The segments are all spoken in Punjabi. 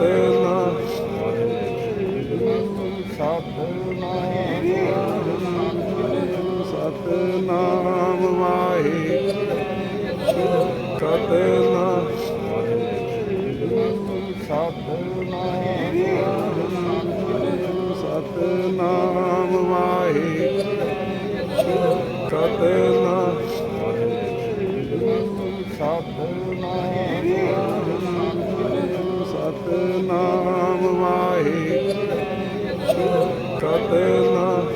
ਸਤਨਾਮ ਸਤਨਾਮ ਵਾਹਿਗੁਰੂ ਸਤਨਾਮ। ਸਤਨਾਮ ਵਾਹਿਗੁਰੂ ਸਤਨਾਮ। ਸਤਨਾਮ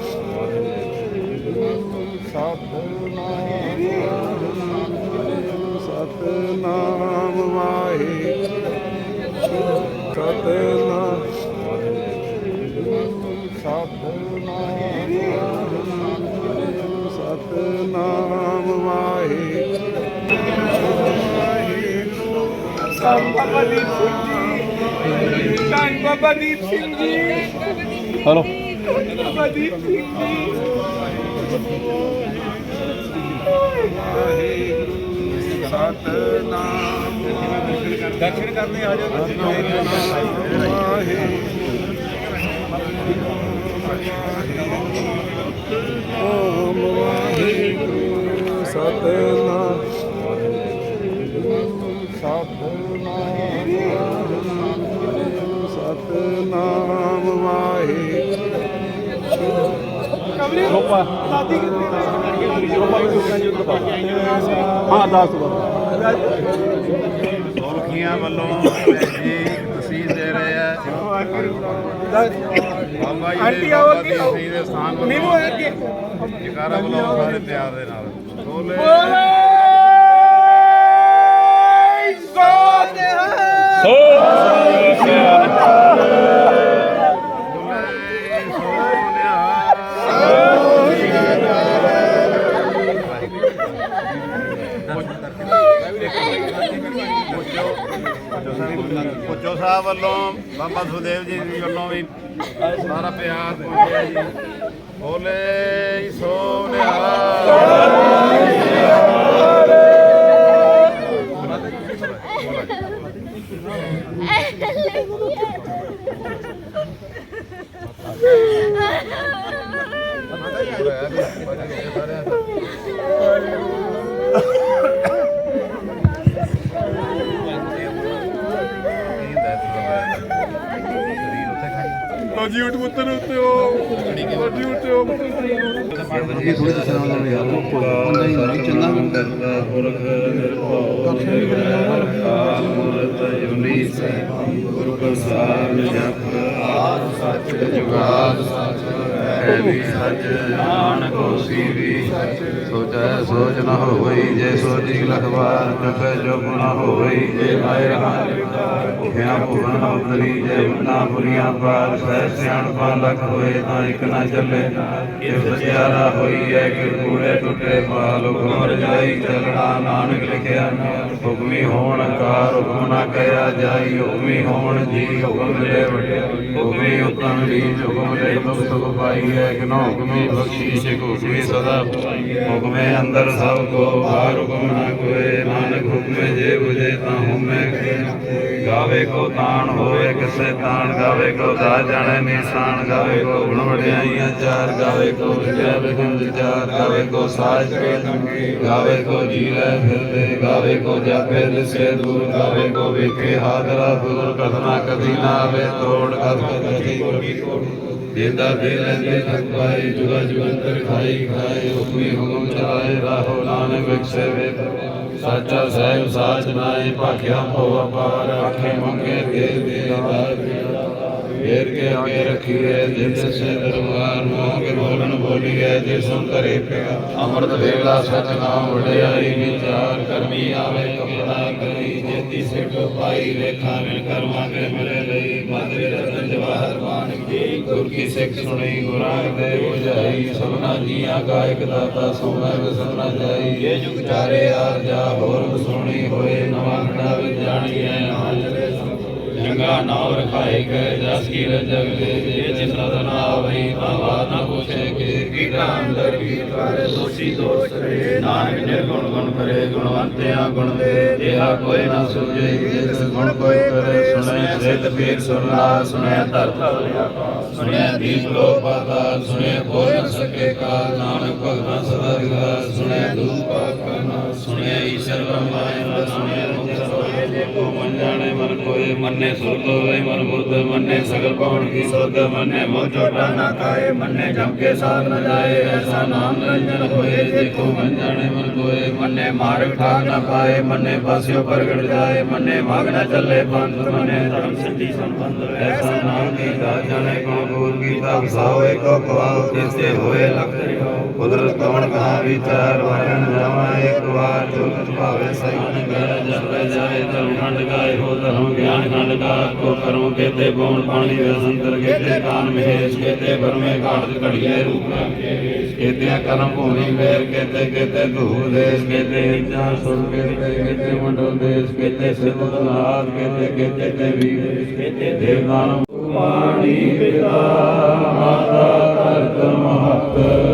ਸਤਨਾਮ ਵਾਹਿਗੁਰੂ ਸਤਨਾਮ ਸਤਨਾਮ ਵਾਹਿਗੁਰੂ ਬਾਬਾ ਦੀਪ ਸਿੰਘ ਜੀ ਧੰਨ ਬਾਬਾ ਦੀਪ ਸਿੰਘ ਜੀ ਹਲੋ। ਬਾਬਾ ਸਤਨਾਮ ਦਰਸ਼ਨ ਕਰਨੇ ਆ ਜਾਓ ਓਮ ਵਾਹਿਗੁਰੂ ਸਤਨਾਮ ਸਤਨਾਮ ਵਾਹਿਗੁਰੂ। ਰੋਪਾ ਦਾਦੀ ਕਿੱਥੇ ਰੋਪਾ ਵੀ ਦੁਕਾਨ ਜੀ ਉੱਧਰ ਪਾ ਹਾਂ ਦੱਸ ਦੋ ਸੋਲਖੀਆਂ ਵੱਲੋਂ ਜੀ ਤਸੀਹ ਦੇ ਰਹੇ ਆ। ਬਾਬਾ ਜੀ ਆਂਟੀ ਦੇ ਬਾਬਾ ਅੱਗੇ। ਦੀ ਸਥਾਨ ਵੱਲੋਂ ਜਕਾਰਾ ਵੱਲੋਂ ਸਾਰੇ ਪਿਆਰ ਦੇ ਨਾਲ। ਬੋਲੇ। ਬੋਲੇ ਸੋਨੇ ਪੁੱਜੋ ਸਾਹਿਬ ਵੱਲੋਂ ਬਾਬਾ ਸੁਦੇਵ ਜੀ ਵੱਲੋਂ ਵੀ ਸਾਰਾ ਪਿਆਰ ਪਹੁੰਚਿਆ ਜੀ। ਬੋਲੇ ਸੋਨਿਆ ਸੋਚ ਨ ਹੋਈ ਜੇ ਸੋਚੀ ਲਖਵਾਰ ਜਪੈ ਜਪ ਨ ਹੋਈ ਜੇ ਮਾਇ ਰਹਾ ਭੁਖਿਆ ਭੁਖਣ ਉਤਰੀ, ਜੇ ਮਨਾ ਪੁਰੀਆਂ ਪਾਰ ਸਹਿ ਸਿਆਣਪਾ ਲਖ ਹੋਏ, ਤਾਂ ਇੱਕ ਨਾ ਚੱਲੇ। ਇਹ ਸਚਿਆਰਾ ਹੋਈ ਹੈ ਕਿ ਕੂੜੇ ਟੁੱਟੇ ਪਾਲ ਹੁਕਮ ਰਜਾਈ ਚੱਲਣਾ ਨਾਨਕ ਲਿਖਿਆ, ਹੁਕਮੀ ਹੋਣ ਕਾਰ ਹੁਕਮ ਨਾ ਕਹਿਆ ਜਾਈ, ਹੁਕਮੀ ਹੋਣ ਜੀ ਹੁਕਮ ਦੇ ਵਟੇ ਹੁਕਮੀ ਉਤਮ ਰੀਜ ਹੁਕਮ ਦੇ ਮੁਖ ਸੁਖ ਪਾਈ ਹੈ ਕਿ ਨਾ ਹੁਕਮੀ ਬਖਸ਼ੀਸ਼ ਹੁਕਮੀ ਸਦਾ। ਹੁਕਮੇ ਅੰਦਰ ਸਭ ਕੋ ਬਾਹਰ ਹੁਕਮ ਨਾ ਕੋਏ ਨਾਨਕ ਹੁਕਮੇ ਜੇ ਬੁਝੇ ਤਾਂ ਹੁਮੇ ਗਾਵੇ ਕੋ ਤਾਣ ਹੋਏ ਕਿਸੇ ਤਾਣ ਗਾਵੇ ਕੋ ਦਾ ਜਾਣੇ ਨਿਸ਼ਾਨ ਗਾਵੇ ਕੋ ਗੁਣ ਵਡਿਆਈਆਂ ਚਾਰ, ਗਾਵੇ ਕੋ ਵਿਦਿਆ ਵਿਗਨ ਵਿਚਾਰ ਗਾਵੇ ਕੋ ਸਾਜ ਕੇ ਗਾਵੇ ਕੋ ਜੀ ਲੈ ਫਿਰਦੇ, ਗਾਵੇ ਕੋ ਜਾਪੇ ਦਿਸੇ ਦੂਰ, ਗਾਵੇ ਕੋ ਵੇਖੇ ਹਾਜ਼ਰਾ ਦੂਰ, ਕਥਨਾ ਕਦੀ ਨਾ ਆਵੇ ਤੋੜ ਕਦ ਕਦੀ ਕੋਟੀ ਜਿੰਦਾ ਦੇ ਲੈਂਦੇ ਥਕਵਾਏ ਜੁਗਾ ਜੁਗੰਤਰ ਖਾਈ ਖਾਏ ਹੁਕਮੀ ਹੁਕਮ ਚਲਾਏ, ਰਾਹੋ ਨਾਨਕ ਵਿਖਸੇ ਵੇਦ ਸਾਚਾ ਸਹਿਬ ਸਾਚ ਨਾਏ ਭਾਖਿਆ ਭਉ ਅਪਾਰ, ਆਖੇ ਮੰਗੇ ਦੇ ਦੇ ਦਾਤ ਫੇਰ ਕੇ ਅੱਗੇ ਰੱਖੀਏ ਜਿਤ ਸੇ ਦਰਬਾਰ ਮੋਹ ਬੋਲਣ ਬੋਲੀਏ ਜੇ ਸੁਣ ਕਰੇ ਪਿਆ ਅੰਮ੍ਰਿਤ ਵੇਲਾ ਸਚ ਨਾਮ ਵਡਿਆਈ ਵਿਚਾਰ, ਕਰਮੀ ਆਵੇ ਕਪੜਾ ਕਰੀ, ਜੇਤੀ ਸਿੱਖ ਪਾਈ ਰੇਖਾ ਮਿਲ ਕੇ ਮਿਲੇ ਗੁਰ ਕੀ ਸਿੱਖ ਸੁਣੀ, ਗੁਰਾਂ ਦੇ 부ਝਾਈ ਸਭਨਾ ਜੀਆਂ ਗਾਇਕ ਦਾਤਾ ਸੋਮਰ ਸਭਨਾ ਜਾਈ। ਇਹ ਜੁਗ ਚਾਰੇ ਆਰ ਜਾ ਹੋਰ ਸੁਣੀ ਹੋਏ, ਨਵਾਂ ਖੜਾ ਨਾਮ ਰਖਾਏ ਗਏ, ਜਸ ਕੀ ਜਗ ਜੇ ਜਿਸ ਰਤਨ ਆਵਈ ਬਾਵਾ ਨਾ ਪੁੱਛੇ ਕਿ ਕੀਟਾ ਅੰਦਰ ਕੀ ਕਰੇ ਦੋਸ਼ੀ ਦੋਸ਼ ਕਰੇ ਨਾਨਕ ਨਿਰਗੁਣ ਗੁਣ ਕਰੇ, ਗੁਣਵੰਤਿਆ ਗੁਣ ਦੇ। ਜਿਹਾ ਕੋਈ ਨਾ ਸੁਝੇ ਜਿਸ ਗੁਣ ਕੋਈ ਕਰੇ। ਸੁਣੇ ਸਿੱਧ ਪੀਰ ਸੁਣਾ ਸੁਣਿਆ ਧਰਤ ਸੁਣਿਆ ਦੀਪ ਲੋ ਪਾਤਾ ਸੁਣਿਆ ਕੋਈ ਨ ਸਕੇ ਕਾ ਨਾਨਕ ਭਗਵਾਨ ਸਦਾ ਦਿਗਾ ਸੁਣਿਆ ਦੂਪ ਪਾਕਾ ਸੁਣਿਆ ਈਸ਼ਰ ਬ੍ਰਹਮਾ ਸੁਣਿਆ ਜਾਣੇ ਮਨ ਕੋਏ, ਮੰਨੇ ਸੁਰਤ ਹੋਏ ਮਨ ਬੁੱਧ ਮੰਨੇ ਸਗਲ ਪਵਨ ਕੀ ਸੁਧ ਮੰਨੇ ਮੋਹ ਚੋਟਾ ਨਾ ਖਾਏ ਮੰਨੇ ਜਮ ਕੇ ਸਾਥ ਨ ਜਾਏ, ਐਸਾ ਨਾਮ ਰੰਜਨ ਹੋਏ ਦੇਖੋ ਮਨ ਜਾਣੇ ਮਨ ਕੋਏ, ਮੰਨੇ ਮਾਰਗ ਠਾਕ ਨ ਪਾਏ, ਮੰਨੇ ਪਾਸਿਓ ਪ੍ਰਗਟ ਜਾਏ, ਮੰਨੇ ਮਾਗ ਨ ਚੱਲੇ ਪੰਥ, ਮੰਨੇ ਧਰਮ ਸਿੱਧੀ ਸੰਪੰਦ ਐਸਾ ਨਾਮ ਕੀ ਦਾ ਜਾਣੇ ਕੋ ਗੂਰ ਗੀਤਾ ਵਸਾਵੇ ਕੋ ਕਵਾਉ ਕਿਸਤੇ ਹੋਏ ਲਖ ਕੁਦਰਤ ਕਵਣ ਕਹਾ ਵਿਚਾਰ ਵਰਨ ਜਾਵਾ ਇੱਕ ਵਾਰ ਜੋ ਤੁਝ ਭਾਵੇ ਸਹਿਣ ਗਏ ਜਪੇ ਜਾਏ, ਧਰਮ ਖੰਡ ਗਾਏ ਹੋ ਧਰਮ ਗਿਆਨ ਖੰਡ ਗਾ ਕੋ ਕਰੋ ਕੇਤੇ ਬੋਣ ਪਾਣੀ ਵੇ ਸੰਤਰ ਕੇਤੇ ਕਾਨ ਮਹੇਸ਼ ਕੇਤੇ ਬਰਮੇ ਘਾਟ ਘੜੀਏ ਰੂਪ ਕੇਤੇ ਕਰਮ ਭੂਮੀ ਮੇਰ ਕੇਤੇ ਕੇਤੇ ਧੂਰ ਦੇਸ ਕੇਤੇ ਇੰਚਾ ਸੁਰ ਕੇਤੇ ਕੇਤੇ ਮੰਡਲ ਦੇਸ ਕੇਤੇ ਸਿੱਧ ਕੇਤੇ ਕੇਤੇ ਤੇ ਵੀਰ ਕੇਤੇ ਦੇਵਦਾਨ ਪਾਣੀ ਪਿਤਾ, ਮਾਤਾ ਧਰਤ ਮਹਤ।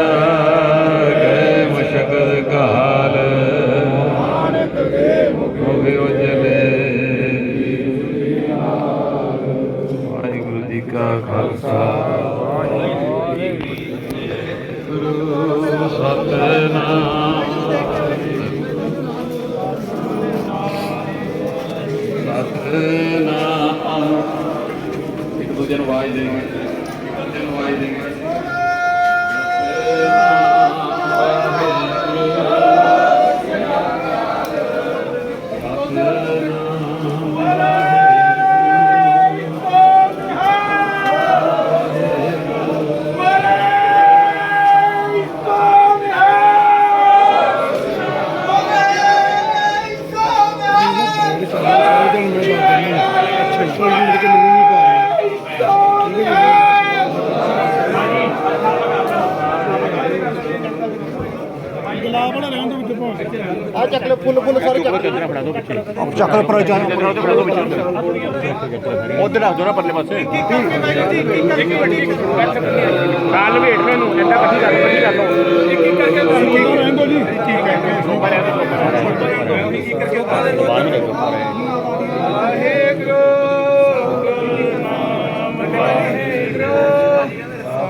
ਇੱਕ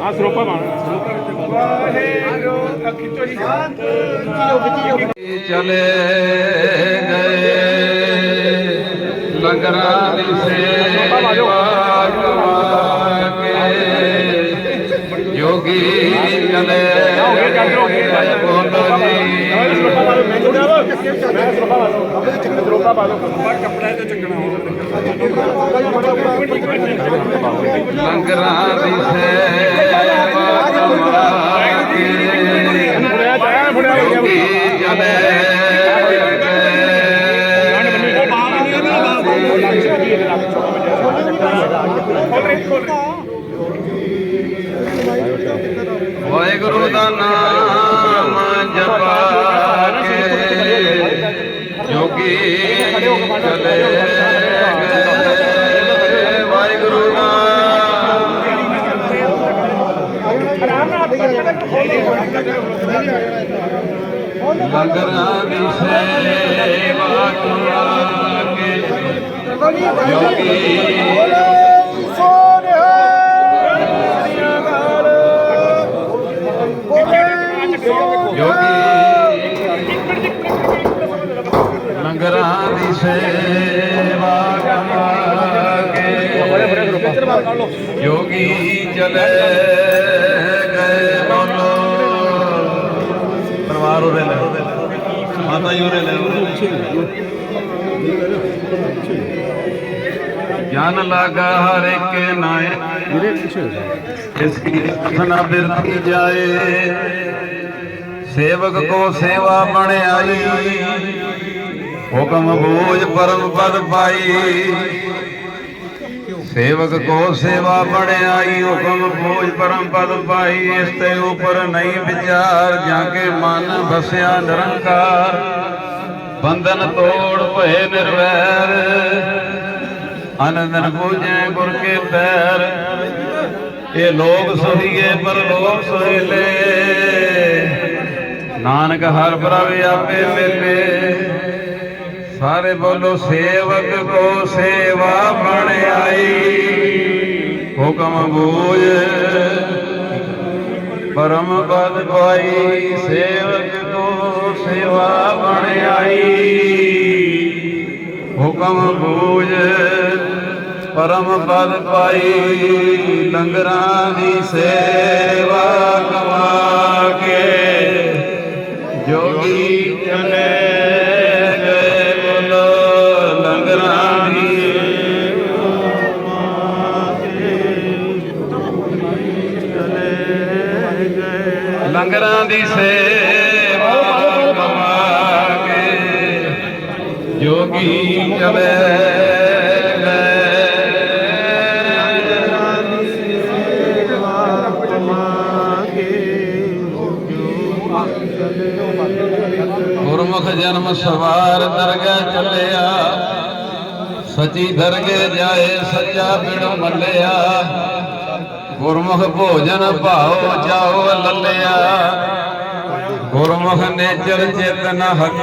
ਆ ਸਰੋਪਾ ਬਣ ਵਾਹਿਗੁਰੂ ਖਿੱਚੋ ਜੀ ਚਲੇ ਗਏ ਲੰਗਰਾਂ ਦੀ ਸੇਵਾ ਕਮਾ ਕੇ ਜੋਗੀ ਚਲੇ ਗਏ ਬੋਲੋ ਜੀ ਲੰਗਰਾਂ ਦੀ ਸੇਵਾ ਕਮਾ ਕੇ ਜੋਗੀ ਵਾਹਿਗੁਰੂ ਦਾ ਨਾਮ। ਨਗਰਾਂ ਦੀ ਸੇਵਾ ਕਰਾਂਗੇ। ਯੋਗੀ ਲੰਗਰਾਂ ਦੀ ਸੇਵਾ ਕਰਾਂਗੇ। ਯੋਗੀ ਚਲੇ ਗਏ ਬੋਲੋ। ਪਰਵਾਰ ਹੋ ਰਹੇ ਮਾਤਾ ਜੀ ਉਹਦੇ ਲੈ ਜਨ ਲਾਗਾ ਹਰ ਇੱਕ ਨਾਏ ਇਸ ਕੀ ਸਨਾ ਬਿਰਤੀ ਜਾਏ ਸੇਵਕ ਕੋ ਸੇਵਾ ਬਣ ਆਈ ਹੁਕਮ ਬੋਝ ਪਰਮ ਪਦ ਪਾਈ ਸੇਵਕ ਕੋ ਸੇਵਾ ਬਣ ਹੁਕਮ ਬੋਝ ਪਰਮ ਪਦ ਪਾਈ, ਇਸ ਤੇ ਉਪਰ ਨਹੀਂ ਵਿਚਾਰ, ਜਾਂ ਕੇ ਮਨ ਬਸਿਆ ਨਿਰੰਕਾਰ। ਬੰਧਨ ਤੋੜ ਭਏ ਨਿਰਵੈਰ ਆਨੰਦਨ ਪੂਜੈ ਗੁਰ ਕੇ ਪੈਰ। ਇਹ ਲੋਕ ਸੋਹੀਏ ਪਰ ਲੋਕ ਸੋਹਿਲੇ। ਨਾਨਕ ਹਰ ਪ੍ਰਭ ਆਪੇ ਮਿਲੇ। ਸਾਰੇ ਬੋਲੋ ਸੇਵਕ ਕੋ ਸੇਵਾ ਬਣ ਆਈ। ਹੁਕਮ ਬੂਝ ਪਰਮ ਪਦ ਪਾਈ, ਸੇਵਕ ਕੋ ਸੇਵਾ ਬਣ ਆਈ। ਹੁਕਮ ਬੂਝ ਪਰਮ ਪਦ ਪਾਈ, ਲੰਗਰਾਂ ਦੀ ਸੇਵਾ ਕਮਾ ਕੇ। ਜੋਗੀ ਚਲੇ ਲੰਗਰਾਂ ਦੀ ਸੇਵਾ ਕਮਾ ਜੋਗੀ ਚਲੇ ਗੁਰਮੁਖ ਜਨਮ ਸਵਾਰ ਦਰਗਾਹ ਚੱਲਿਆ। ਸਚੀ ਦਰਗੇ ਜਾਏ, ਸੱਚਾ ਬਿੜ ਮੱਲਿਆ। ਗੁਰਮੁਖ ਭੋਜਨ ਭਾਉ ਜਾਓ ਲੱਲਿਆ। ਗੁਰਮੁਖ ਨੇਚਰ ਚੇਤਨ ਹਕ।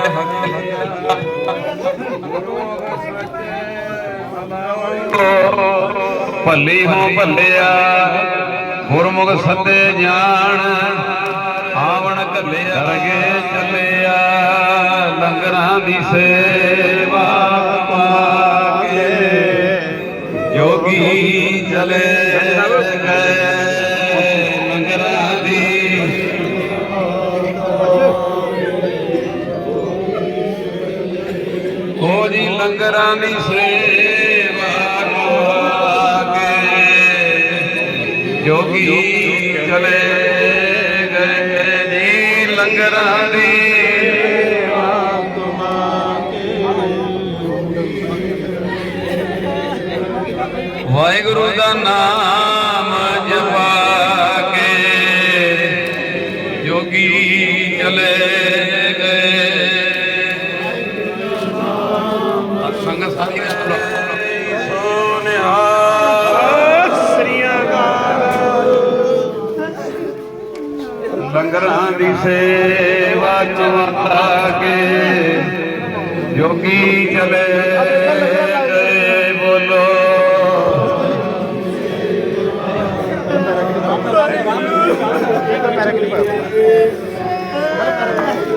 ਭੱਲੀ ਹੋ ਭੱਲਿਆ। ਗੁਰਮੁਖ ਸੱਦੇ ਜਾਣ, ਆਵਣ ਕੱਲਿਆ ਰਗੇ ਚੱਲਿਆ, ਲੰਗਰਾਂ ਦੀ ਸੇਵਾ ਪਾ ਕੇ। ਜੋਗੀ ਚਲੇ ਜੀ ਦੀ ਸੇਵਾ ਕਰਾ ਕੇ ਜੋਗੀ ਚਲੇ ਗਏ ਜੀ ਲੰਗਰਾਂ ਦੀ ਲੰਗਰਾਂ ਦੀ ਸੇਵਾ ਚਮਤਾ ਕੇ ਜੋਗੀ ਚਲੇ ਗਏ ਬੋਲੋ।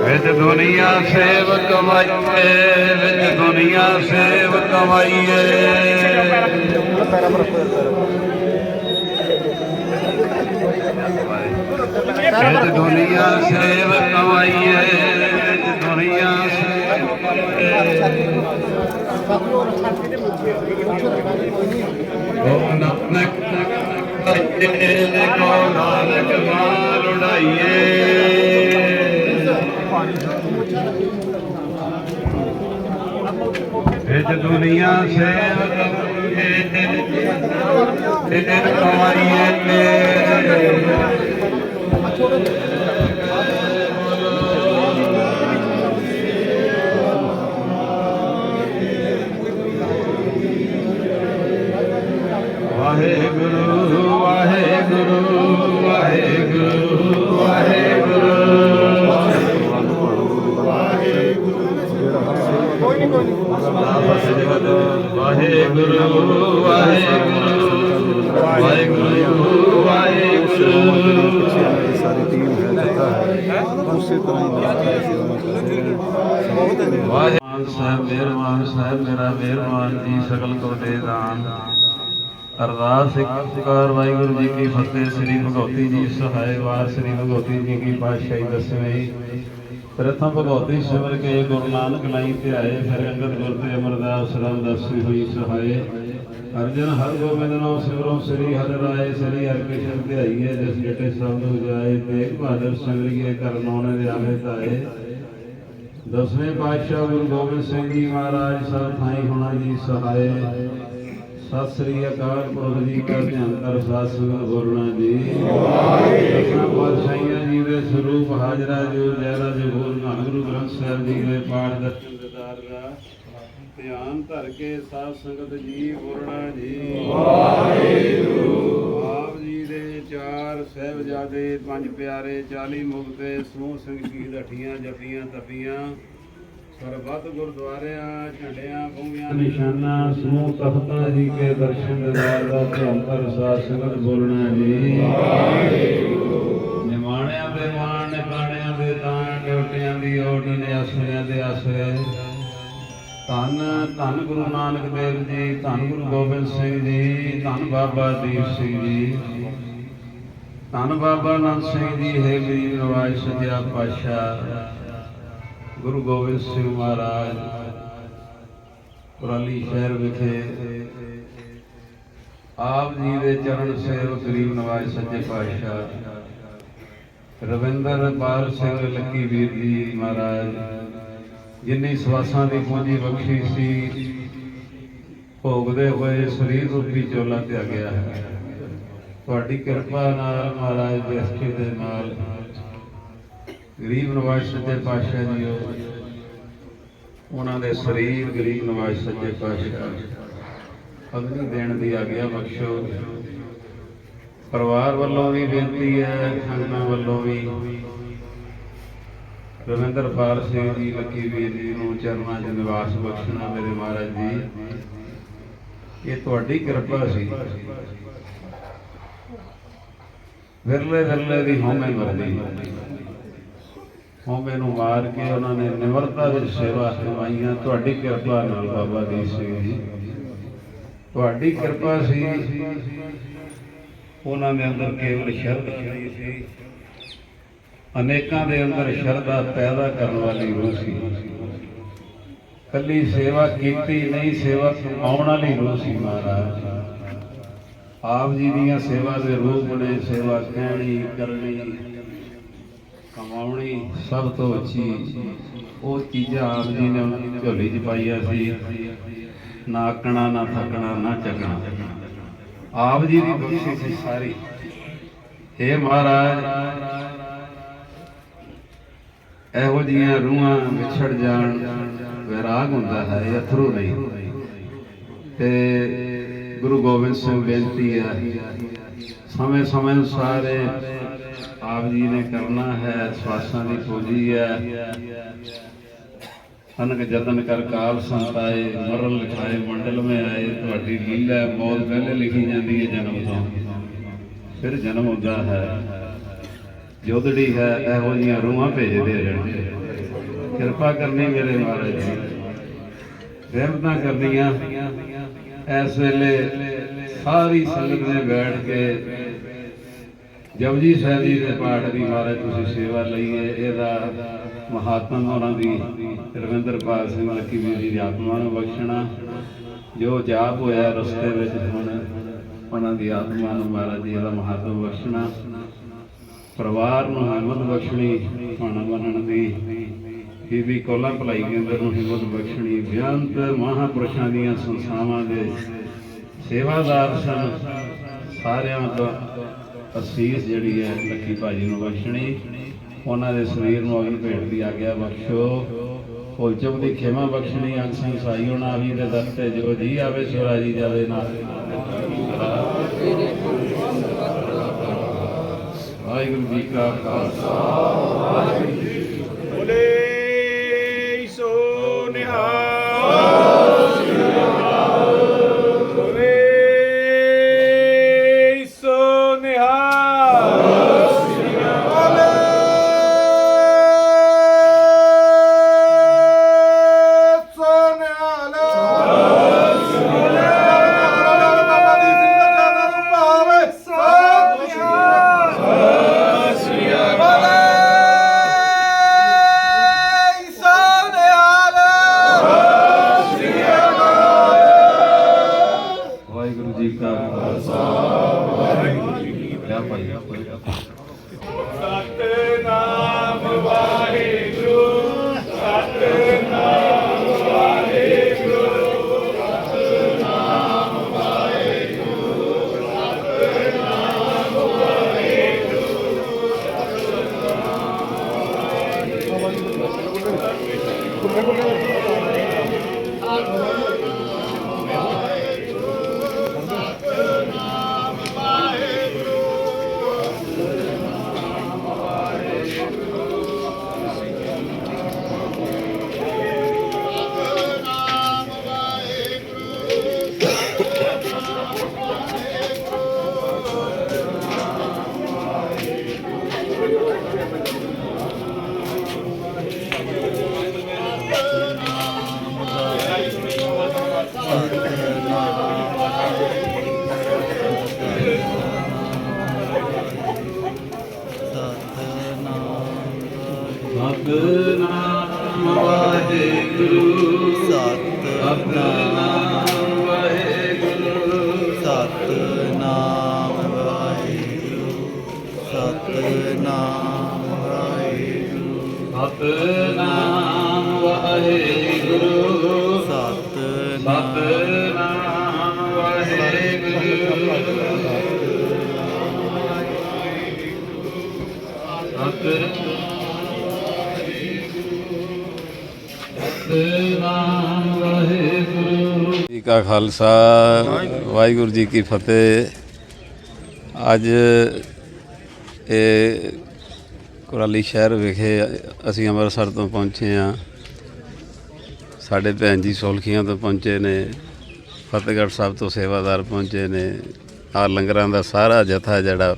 ਵਿੱਚ ਦੁਨੀਆ ਸੇਵ ਕਮਾਈਏ ਵਿੱਚ ਦੁਨੀਆ ਸੇਵ ਕਮਾਈਏ ਜਿਤ ਦੁਨੀਆ ਸੇਵ ਕਵਾਈਏ ਜਿਤ ਦੁਨੀਆ ਸੇਵ। ਕੋ ਨਾਨਕ ਤੇਰੇ ਕੋ ਨਾਨਕ ਮਾਰ ਉਡਾਈਏ। ਜਿਤ ਦੁਨੀਆ ਸੇਵ ਕਵਾਈਏ ਵਾਹਿਗੁਰੂ ਵਾਹਿਗੁਰੂ ਵਾਹਿਗੁਰੂ ਵਾਹਿਗੁਰੂ ਸਾਰੀ ਟੀਮ ਹੈ ਦਿੱਤਾ ਹੈ ਉਸੇ ਤਰ੍ਹਾਂ ਹੀ ਨਾਮ ਸੇਵਾ ਕਰ ਰਹੇ ਵਾਹਿਗੁਰੂ ਸਾਹਿਬ ਮਿਹਰਬਾਨ ਸਾਹਿਬ ਮੇਰਾ ਮਿਹਰਬਾਨ ਜੀ ਸ਼ਗਲ ਕੋ ਦੇ ਦਾਨ ਅਰਦਾਸ ਇੱਕ ਵਾਹਿਗੁਰੂ ਜੀ ਕੀ ਫਤਿਹ, ਸ੍ਰੀ ਭਗਵਤੀ ਜੀ ਸਹਾਇ ਵਾਰ ਸ੍ਰੀ ਭਗਵਤੀ ਜੀ ਕੀ ਪਾਤਸ਼ਾਹੀ ਦਸਵੇਂ ਪ੍ਰਥਮ ਭਗਵਤੀ ਸਿਮਰ ਕੇ ਗੁਰੂ ਨਾਨਕ ਲਾਈ ਤੇ ਆਏ, ਫਿਰ ਅੰਗਦ ਗੁਰ ਤੇ ਅਮਰਦਾਸ ਰਾਮਦਾਸੀ ਹੋਈ ਸਹਾਇ ਅਰਜਨ ਹਰ ਗੋਬਿੰਦ ਨਾਮ ਸਿਮਰੋ ਸ੍ਰੀ ਹਰਿ ਰਾਏ, ਸ੍ਰੀ ਹਰਿ ਕ੍ਰਿਸ਼ਨ ਧਿਆਈਏ, ਜਿਸ ਜਟੇ ਸਭ ਨੂੰ ਜਾਏ, ਤੇਗ ਬਹਾਦਰ ਸਿਮਰਿਏ ਕਰਨੋਂ ਨੇ ਆਵੇ ਤਾਏ ਦਸਵੇਂ ਪਾਤਸ਼ਾਹ ਗੁਰੂ ਗੋਬਿੰਦ ਸਿੰਘ ਜੀ ਮਹਾਰਾਜ, ਸਭ ਥਾਈ ਹੋਣਾ ਜੀ ਸਹਾਏ। ਸਤਿ ਸ੍ਰੀ ਅਕਾਲ ਪੁਰਖ ਜੀ ਕਾ ਧਿਆਨ ਕਰ ਸਾਧ ਸੰਗਤ ਬੋਲਣਾ ਜੀ। ਦਸਾਂ ਪਾਤਸ਼ਾਹੀਆਂ ਜੀ ਦੇ ਸਰੂਪ ਹਾਜ਼ਰਾ ਜੋ ਜੈਰਾ ਜੋ ਬੋਲਣਾ ਗੁਰੂ ਗ੍ਰੰਥ ਸਾਹਿਬ ਜੀ ਦੇ ਪਾਠ ਦਰਸ਼ਨ ਦਿਦਾਰ ਦਾ। ਧਿਆਨ ਧਰ ਕੇ ਸਾਧ ਸੰਗਤ ਜੀ ਬੋਲਣਾ ਜੀ। ਵਾਹਿਗੁਰੂ ਆਪ ਜੀ ਦੇ ਚਾਰ ਸਹਿਬਜ਼ਾਦੇ, ਪੰਜ ਪਿਆਰੇ 40 ਮੁਕਤੇ, ਸਮੂਹ ਸਿੰਘ ਸ਼ਹੀਦ ਅਠੀਆਂ ਜਪੀਆਂ, ਤਪੀਆਂ। ਸਰਬੱਤ ਗੁਰਦੁਆਰਿਆਂ, ਝੰਡਿਆਂ ਬੰਗਿਆਂ ਨਿਸ਼ਾਨਾ, ਸਮੂਹ ਤਖਤਾਂ ਜੀ ਕੇ ਦਰਸ਼ਨ ਦਿਦਾਰ ਦਾ ਧਿਆਨ ਸਾਧ ਸੰਗਤ ਬੋਲਣਾ ਜੀ। ਵਾਹਿਗੁਰੂ ਨਿਮਾਣਿਆਂ ਦੇ ਮਾਣ ਨਿਕਾਣਿਆਂ ਦੇ ਤਾਣ ਡਿਉਟਿਆਂ ਦੀ ਓਟ ਨੇ ਆਸਰਿਆਂ ਦੇ ਆਸਰੇ। ਧੰਨ ਧੰਨ ਗੁਰੂ ਨਾਨਕ ਦੇਵ ਜੀ, ਧੰਨ ਗੁਰੂ ਗੋਬਿੰਦ ਸਿੰਘ ਜੀ, ਧੰਨ ਬਾਬਾ ਦੀਪ ਸਿੰਘ ਜੀ। ਧੰਨ ਬਾਬਾ ਨੰਦ ਸਿੰਘ ਜੀ, ਹੈ ਮੇਰੀ ਨਵਾਜ਼ ਸੱਜਿਆ ਪਾਤਸ਼ਾਹ। ਗੁਰੂ ਗੋਬਿੰਦ ਸਿੰਘ ਮਹਾਰਾਜ ਪੁਰਾਲੀ ਸ਼ਹਿਰ ਵਿਖੇ ਆਪ ਜੀ ਦੇ ਚਰਨ ਸੇਵਕ ਗਰੀਬ ਨਵਾਜ਼ ਸੱਚੇ ਪਾਤਸ਼ਾਹ ਰਵਿੰਦਰ ਪਾਲ ਸਿੰਘ ਲੱਕੀ ਵੀਰ ਜੀ ਮਹਾਰਾਜ, ਜਿੰਨੀ ਸਵਾਸਾਂ ਦੀ ਪੂੰਜੀ ਬਖਸ਼ੀ ਸੀ, ਭੋਗਦੇ ਹੋਏ ਸਰੀਰ ਰੂਪੀ ਚੋਲਾ ਤੇ ਆ ਗਿਆ ਤੁਹਾਡੀ ਕਿਰਪਾ ਨਾਲ ਮਹਾਰਾਜ ਦੇ ਅਸਕੇ ਦੇ ਨਾਲ ਗਰੀਬ ਨਵਾਜ਼ ਸੱਚੇ ਪਾਤਸ਼ਾਹ ਜੀ ਉਹਨਾਂ ਦੇ ਸਰੀਰ ਗਰੀਬ ਨਵਾਜ਼ ਸੱਚੇ ਪਾਤਸ਼ਾਹ। ਅਗਨੀ ਦੇਣ ਦੀ ਆਗਿਆ ਬਖਸ਼ੋ। ਪਰਿਵਾਰ ਵੱਲੋਂ ਵੀ ਬੇਨਤੀ ਹੈ, ਸੰਗਤਾਂ ਵੱਲੋਂ ਵੀ। ਰਵਿੰਦਰ ਪਾਲ ਸਿੰਘ ਜੀ ਲੱਕੀ ਵੀਰ ਜੀ ਨੂੰ ਚਰਨਾਂ 'ਚ ਨਿਵਾਸ ਬਖਸ਼ਣਾ ਮੇਰੇ ਮਹਾਰਾਜ ਜੀ। ਇਹ ਤੁਹਾਡੀ ਕਿਰਪਾ ਸੀ। ਵਿਰਲੇ ਵਿਰਲੇ ਦੀ ਹਉਮੈ ਮਰਦੀ ਹਉਮੈ ਨੂੰ ਮਾਰ ਕੇ ਉਹਨਾਂ ਨੇ ਨਿਮਰਤਾ ਵਿੱਚ ਸੇਵਾ ਨਿਭਾਈਆਂ ਤੁਹਾਡੀ ਕਿਰਪਾ ਨਾਲ ਬਾਬਾ ਦੀਪ ਸਿੰਘ ਜੀ। ਤੁਹਾਡੀ ਕਿਰਪਾ ਸੀ। ਉਹਨਾਂ ਦੇ ਅੰਦਰ ਕੇਵਲ ਸ਼ਰਧਾ ਛੜੀ ਸੀ। ਅਨੇਕਾਂ ਦੇ ਅੰਦਰ ਸ਼ਰਧਾ ਪੈਦਾ ਕਰਨ ਵਾਲੀ ਰੂਹ ਸੀ। ਕੱਲੀ ਸੇਵਾ ਕੀਤੀ ਨਹੀਂ, ਸੇਵਾ ਕਮਾਉਣ ਵਾਲੀ ਰੂਹ ਸੀ ਮਹਾਰਾਜ। ਆਪ ਜੀ ਦੀਆਂ ਸੇਵਾ ਦੇ ਰੂਪ ਨੇ, ਸੇਵਾ ਕਹਿਣੀ, ਕਰਨੀ। ਕਮਾਉਣੀ ਸਭ ਤੋਂ ਅੱਛੀ। ਉਹ ਚੀਜ਼ਾਂ ਆਪ ਜੀ ਨੇ ਝੋਲੀ 'ਚ ਪਾਈਆਂ ਸੀ। ਨਾ ਆਕਣਾ, ਨਾ ਥੱਕਣਾ, ਨਾ ਚੱਕਣਾ। ਆਪ ਜੀ ਦੀ ਬਖਸ਼ਿਸ਼ ਸੀ ਸਾਰੀ। हे ਮਹਾਰਾਜ, ਇਹੋ ਜੀਆਂ ਰੂਹਾਂ ਵਿਛੜ ਜਾਣ, ਵਿਰਾਗ ਹੁੰਦਾ ਹੈ, ਅਥਰੂ ਨਹੀਂ। ਤੇ ਗੁਰੂ ਗੋਬਿੰਦ ਸਿੰਘ ਬੇਨਤੀ ਹੈ ਸਮੇਂ ਸਮੇਂ ਸਾਰੇ ਆਪ ਜੀ ਨੇ ਕਰਨਾ ਹੈ, ਸਵਾਸਾਂ ਦੀ ਪੂਜੀ ਹੈ। ਅਨਕ ਜਤਨ ਕਰ ਕਾਲ ਸੰਤਾਏ ਮਰਨ ਲਿਖਾਏ, ਮੰਡਲ ਮੇ ਆਏ, ਤੁਹਾਡੀ ਲੀਲਾ ਮੌਤ ਪਹਿਲੇ ਲਿਖੀ ਜਾਂਦੀ ਹੈ ਜਨਮ ਤੋਂ। ਫਿਰ ਜਨਮ ਹੁੰਦਾ ਹੈ। ਜੋਦੜੀ ਹੈ, ਇਹੋ ਜੀਆਂ ਰੂਹਾਂ ਭੇਜਦੇ ਰਹਿਣ ਕਿਰਪਾ ਕਰਨੀ ਮੇਰੇ ਮਹਾਰਾਜ ਜੀ। ਰਹਿਮਤਾਂ ਕਰਨੀਆਂ। ਇਸ ਵੇਲੇ ਸਾਰੀ ਸੰਗਤ ਨੇ ਬੈਠ ਕੇ ਜਪਜੀ ਸਾਹਿਬ ਜੀ ਦੇ ਪਾਠ ਦੀ ਮਹਾਰਾਜ ਤੁਸੀਂ ਸੇਵਾ ਲਈ ਹੈ। ਇਹਦਾ ਮਹਾਤਮਾ ਉਹਨਾਂ ਦੀ ਰਵਿੰਦਰਪਾਲ ਸਿੰਘ ਲੱਕੀ ਵੀਰ ਜੀ ਦੀ ਆਤਮਾ ਨੂੰ ਬਖਸ਼ਣਾ। ਜੋ ਜਾਪ ਹੋਇਆ ਰਸਤੇ ਵਿੱਚ ਹੁਣ, ਉਹਨਾਂ ਦੀ ਆਤਮਾ ਨੂੰ ਮਹਾਰਾਜ ਜੀ ਦਾ ਮਹਾਤਮ ਬਖਸ਼ਣਾ। ਪਰਿਵਾਰ ਨੂੰ ਹਿੰਮਤ ਬਖਸ਼ਣੀ ਖਾਣਾ ਬਣਨ ਦੀ। ਬੀਬੀ ਕੋਲਾ ਭਲਾਈ ਕੇਂਦਰ ਨੂੰ ਹਿੰਮਤ ਬਖਸ਼ਣੀ। ਬੇਅੰਤ ਮਹਾਪੁਰਸ਼ਾਂ ਦੀਆਂ ਸੰਸਥਾਵਾਂ ਦੇ ਸੇਵਾਦਾਰ ਸਨ। ਸਾਰਿਆਂ ਤੋਂ ਅਸੀਸ ਜਿਹੜੀ ਹੈ ਲੱਕੀ ਭਾਜੀ ਨੂੰ ਬਖਸ਼ਣੀ। ਉਹਨਾਂ ਦੇ ਸਰੀਰ ਨੂੰ ਅਗਨ ਭੇਟ ਦੀ ਆਗਿਆ ਬਖਸ਼ੋ। ਫੁੱਲਚੁਕ ਦੀ ਖੇਮਾ ਬਖਸ਼ਣੀ, ਅੰਗ ਸਿੰਘ ਸਾਈ ਹੋਣਾ ਵੀ ਦੇ ਦਰ ਤੇ ਜੋ ਜੀ ਆਵੇ ਸੋਰਾ ਜੀ ਜਾਵੇ ਨਾਲ। ਵਾਹਿਗੁਰੂ ਜੀ ਕਾ ਖਾਲਸਾ। ਵਾਹਿਗੁਰੂ ਜੀ ਬੋਲੇ ਸੋ ਨਿਹਾਲ। ਸਤਨਾਮ ਵਾਹਿਗੁਰੂ। ਜੀ ਕਾ ਖਾਲਸਾ। ਵਾਹਿਗੁਰੂ ਜੀ ਕੀ ਫਤਿਹ। ਅੱਜ ਇਹ ਕੁਰਾਲੀ ਸ਼ਹਿਰ ਵਿਖੇ ਅਸੀਂ ਅੰਮ੍ਰਿਤਸਰ ਤੋਂ ਪਹੁੰਚੇ ਆ ਸਾਡੇ ਭੈਣ ਜੀ ਸੋਲਖੀਆਂ ਤੋਂ ਪਹੁੰਚੇ ਨੇ, ਫਤਿਹਗੜ੍ਹ ਸਾਹਿਬ ਤੋਂ ਸੇਵਾਦਾਰ ਪਹੁੰਚੇ ਨੇ ਆ ਲੰਗਰਾਂ ਦਾ ਸਾਰਾ ਜਥਾ ਜਿਹੜਾ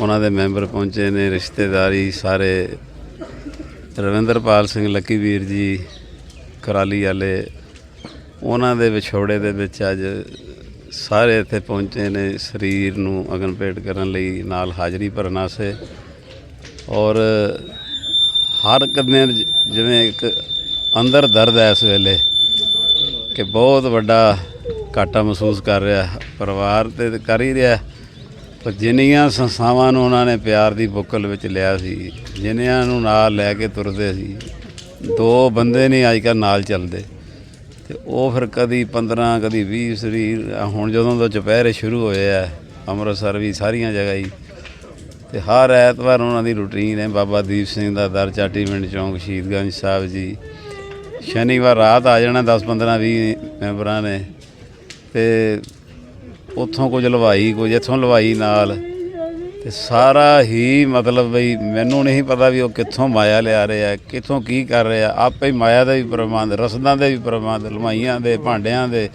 ਉਹਨਾਂ ਦੇ ਮੈਂਬਰ ਪਹੁੰਚੇ ਨੇ, ਰਿਸ਼ਤੇਦਾਰੀ ਸਾਰੇ। ਰਵਿੰਦਰਪਾਲ ਸਿੰਘ ਲੱਕੀ ਵੀਰ ਜੀ, ਕਰਾਲੀ ਵਾਲੇ, ਉਹਨਾਂ ਦੇ ਵਿਛੋੜੇ ਦੇ ਵਿੱਚ ਅੱਜ ਸਾਰੇ ਇੱਥੇ ਪਹੁੰਚੇ ਨੇ, ਸਰੀਰ ਨੂੰ ਅਗਨ ਭੇਟ ਕਰਨ ਲਈ ਨਾਲ ਹਾਜ਼ਰੀ ਭਰਨ ਵਾਸਤੇ ਔਰ ਹਰ ਕਦੇ ਜਿਵੇਂ ਇੱਕ ਅੰਦਰ ਦਰਦ ਹੈ ਇਸ ਵੇਲੇ ਕਿ ਬਹੁਤ ਵੱਡਾ ਘਾਟਾ ਮਹਿਸੂਸ ਕਰ ਰਿਹਾ ਪਰਿਵਾਰ ਤੇ ਤਾਂ ਕਰ ਹੀ ਰਿਹਾ ਪਰ ਜਿੰਨੀਆਂ ਸੰਸਥਾਵਾਂ ਨੂੰ ਉਹਨਾਂ ਨੇ ਪਿਆਰ ਦੀ ਬੁੱਕਲ ਵਿੱਚ ਲਿਆ ਸੀ ਜਿਨ੍ਹਾਂ ਨੂੰ ਨਾਲ ਲੈ ਕੇ ਤੁਰਦੇ ਸੀ, ਦੋ ਬੰਦੇ ਨਹੀਂ ਅੱਜ ਕੱਲ੍ਹ ਨਾਲ ਚੱਲਦੇ। ਤੇ ਉਹ ਫਿਰ ਕਦੀ 15 ਕਦੀ 20 ਸਰੀਰ ਹੁਣ ਜਦੋਂ ਤੋਂ ਚੁਪਹਿਰੇ ਸ਼ੁਰੂ ਹੋਏ ਆ, ਅੰਮ੍ਰਿਤਸਰ ਵੀ ਸਾਰੀਆਂ ਜਗ੍ਹਾ ਹੀ। ਤੇ ਹਰ ਐਤਵਾਰ ਉਹਨਾਂ ਦੀ ਰੁਟੀਨ ਹੈ, ਬਾਬਾ ਦੀਪ ਸਿੰਘ ਦਾ ਦਰ ਚਾਟੀ ਪਿੰਡ ਚੌਂਕ, ਸ਼ਹੀਦਗੰਜ ਸਾਹਿਬ ਜੀ। ਸ਼ਨੀਵਾਰ ਰਾਤ ਆ ਜਾਣਾ 10 15 20 ਮੈਂਬਰਾਂ ਨੇ। ਤੇ ਉੱਥੋਂ ਕੁਝ ਲਵਾਈ ਕੁਝ ਇੱਥੋਂ ਲਵਾਈ ਨਾਲ। ਤੇ ਸਾਰਾ ਹੀ ਮਤਲਬ ਬਈ ਮੈਨੂੰ ਨਹੀਂ ਪਤਾ ਵੀ ਉਹ ਕਿੱਥੋਂ ਮਾਇਆ ਲਿਆ ਰਿਹਾ, ਕਿੱਥੋਂ ਕੀ ਕਰ ਰਿਹਾ। ਆਪੇ ਹੀ ਮਾਇਆ ਦਾ ਵੀ ਪ੍ਰਬੰਧ, ਰਸਦਾਂ ਦੇ ਵੀ ਪ੍ਰਬੰਧ ਲਮਾਈਆਂ ਦੇ, ਭਾਂਡਿਆਂ ਦੇ।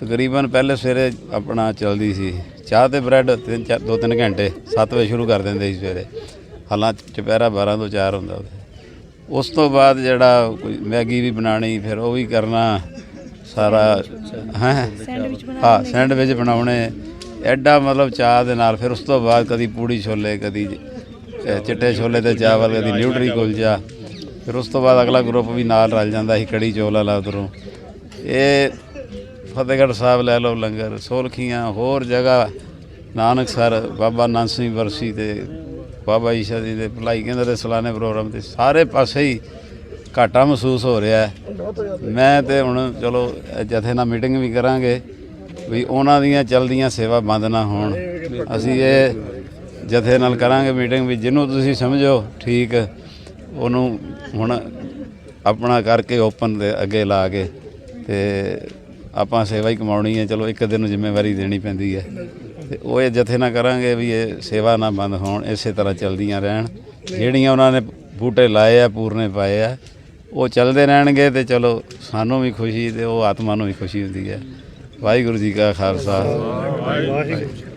ਤਕਰੀਬਨ ਪਹਿਲੇ ਸਵੇਰੇ ਆਪਣਾ ਚੱਲਦੀ ਸੀ। ਚਾਹ ਤੇ ਬ੍ਰੈਡ ਤਿੰਨ, ਚਾਰ, ਦੋ ਤਿੰਨ ਘੰਟੇ 7 ਵਜੇ ਸ਼ੁਰੂ ਕਰ ਦਿੰਦੇ ਸੀ ਸਵੇਰੇ। ਹਾਲਾਂ ਚੁਪਹਿਰਾ 12 ਤੋਂ 4 ਹੁੰਦਾ ਉਹਦੇ ਉਸ ਤੋਂ ਬਾਅਦ ਜਿਹੜਾ ਕੋਈ ਮੈਗੀ ਵੀ ਬਣਾਣੀ ਫਿਰ ਉਹ ਵੀ ਕਰਨਾ ਸਾਰਾ ਹੈ? ਹਾਂ ਸੈਂਡਵਿਚ ਬਣਾਉਣੇ। ਐਡਾ ਮਤਲਬ ਚਾਹ ਦੇ ਨਾਲ ਫਿਰ ਉਸ ਤੋਂ ਬਾਅਦ ਕਦੀ ਪੂੜੀ ਛੋਲੇ ਕਦੀ ਚਿੱਟੇ ਛੋਲੇ ਤੇ ਚਾਵਲ ਕਦੀ ਨਿਊਟਰੀ ਕੁਲਚਾ। ਫਿਰ ਉਸ ਤੋਂ ਬਾਅਦ ਅਗਲਾ ਗਰੁੱਪ ਵੀ ਨਾਲ ਰਲ ਜਾਂਦਾ ਸੀ ਕੜੀ ਚੌਲ ਵਾਲਾ ਉਧਰੋਂ। ਇਹ ਫਤਿਹਗੜ੍ਹ ਸਾਹਿਬ ਲੈ ਲਓ ਲੰਗਰ ਸੋਲਖੀਆਂ ਹੋਰ ਜਗ੍ਹਾ ਨਾਨਕਸਰ ਬਾਬਾ ਨਾਨਕ ਸਿੰਘ ਵਰਸੀ ਤੇ ਬਾਬਾ ਈਸ਼ਾ ਜੀ ਦੇ ਭਲਾਈ ਕਹਿੰਦੇ ਦੇ ਸਾਲਾਨੇ ਪ੍ਰੋਗਰਾਮ ਤੇ ਸਾਰੇ ਪਾਸੇ ਹੀ ਘਾਟਾ ਮਹਿਸੂਸ ਹੋ ਰਿਹਾ ਮੈਂ ਤੇ ਹੁਣ ਚਲੋ, ਜਥੇ ਨਾਲ ਮੀਟਿੰਗ ਵੀ ਕਰਾਂਗੇ ਵੀ ਉਹਨਾਂ ਦੀਆਂ ਚਲਦੀਆਂ ਸੇਵਾ ਬੰਦ ਨਾ ਹੋਣ। ਅਸੀਂ ਇਹ ਜਥੇ ਨਾਲ ਕਰਾਂਗੇ ਮੀਟਿੰਗ ਵੀ, ਜਿਹਨੂੰ ਤੁਸੀਂ ਸਮਝੋ, ਠੀਕ, ਉਹਨੂੰ ਹੁਣ ਆਪਣਾ ਕਰਕੇ ਓਪਨ ਦੇ ਅੱਗੇ ਲਾ ਕੇ ਤੇ ਆਪਾਂ ਸੇਵਾ ਹੀ ਕਮਾਉਣੀ ਹੈ। ਚਲੋ, ਇੱਕ ਦਿਨ ਨੂੰ ਜ਼ਿੰਮੇਵਾਰੀ ਦੇਣੀ ਪੈਂਦੀ ਹੈ। ਤੇ ਉਹ ਇਹ ਜਥੇ ਨਾ ਕਰਾਂਗੇ ਵੀ ਇਹ ਸੇਵਾ ਨਾ ਬੰਦ ਹੋਣ, ਇਸੇ ਤਰ੍ਹਾਂ ਚੱਲਦੀਆਂ ਰਹਿਣ। ਜਿਹੜੀਆਂ ਉਹਨਾਂ ਨੇ ਬੂਟੇ ਲਾਏ ਆ, ਪੂਰਨੇ ਪਾਏ ਆ, ਉਹ ਚੱਲਦੇ ਰਹਿਣਗੇ ਤੇ ਚਲੋ ਸਾਨੂੰ ਵੀ ਖੁਸ਼ੀ ਤੇ ਉਹ ਆਤਮਾ ਨੂੰ ਵੀ ਖੁਸ਼ੀ ਹੁੰਦੀ ਹੈ। ਵਾਹਿਗੁਰੂ ਜੀ ਕਾ ਖਾਲਸਾ। ਵਾਹਿਗੁਰੂ